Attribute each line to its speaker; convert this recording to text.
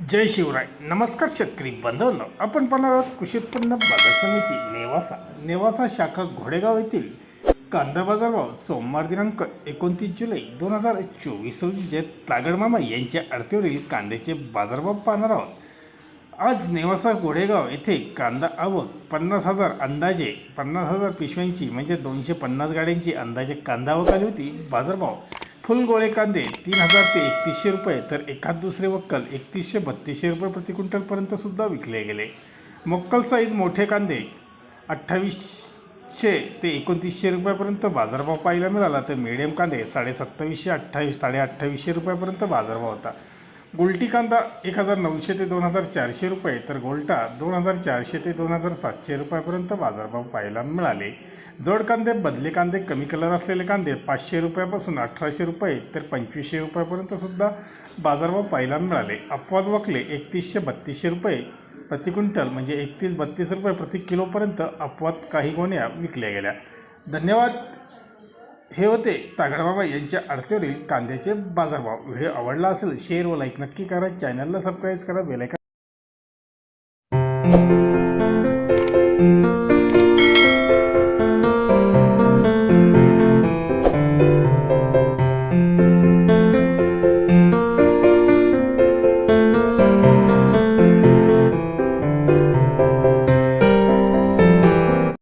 Speaker 1: जय शिवराय. नमस्कार शेतकरी बंधवलं आपण पाहणार आहोत कृषी उत्पन्न बाजार समिती नेवासा. नेवासा शाखा घोडेगाव येथील कांदा बाजारभाव सोमवार दिनांक एकोणतीस जुलै दोन हजार चोवीस रोजी जय तागडमामा यांच्या अडतीवरील कांद्याचे बाजारभाव पाहणार आहोत. आज नेवासा घोडेगाव येथे कांदा आवक पन्नास हजार अंदाजे पन्नास हजार पिशव्यांची म्हणजे दोनशे पन्नास गाड्यांची अंदाजे कांदा आवक आली होती. बाजारभाव फुलगोळे कांदे तीन हजार ते एकतीसशे रुपये तर एखाद दुसरे वक्कल एकतीसशे बत्तीसशे रुपये प्रति क्विंटलपर्यंत सुद्धा विकले गेले. मोक्कल साईज मोठे कांदे अठ्ठावीसशे ते एकोणतीसशे रुपयापर्यंत बाजारभाव पाहायला मिळाला तर मिडियम कांदे साडे सत्तावीसशे अठ्ठावीस साडे अठ्ठावीसशे रुपयापर्यंत बाजारभाव होता. गोल्टी कांदा एक हजार नऊशे ते दोन हजार चारशे रुपये तर गोल्टा दोन हजार चारशे ते दोन हजार सातशे रुपयापर्यंत बाजारभाव पाहायला मिळाले. जोड कांदे बदले कांदे कमी कलर असलेले कांदे पाचशे रुपयापासून अठराशे रुपये तर पंचवीसशे रुपयापर्यंत सुद्धा बाजारभाव पाहायला मिळाले. अपवाद वकले एकतीसशे बत्तीसशे रुपये प्रति क्विंटल म्हणजे एकतीस बत्तीस रुपये प्रति किलोपर्यंत अपवाद काही गोण्या विकल्या गेल्या. धन्यवाद. हे होते तागडबाबा यांच्या आरतीवरील कांद्याचे बाजारभाव. व्हिडिओ आवडला असेल शेअर व लाईक नक्की करा. चॅनलला सबस्क्राईब करा बेलायकन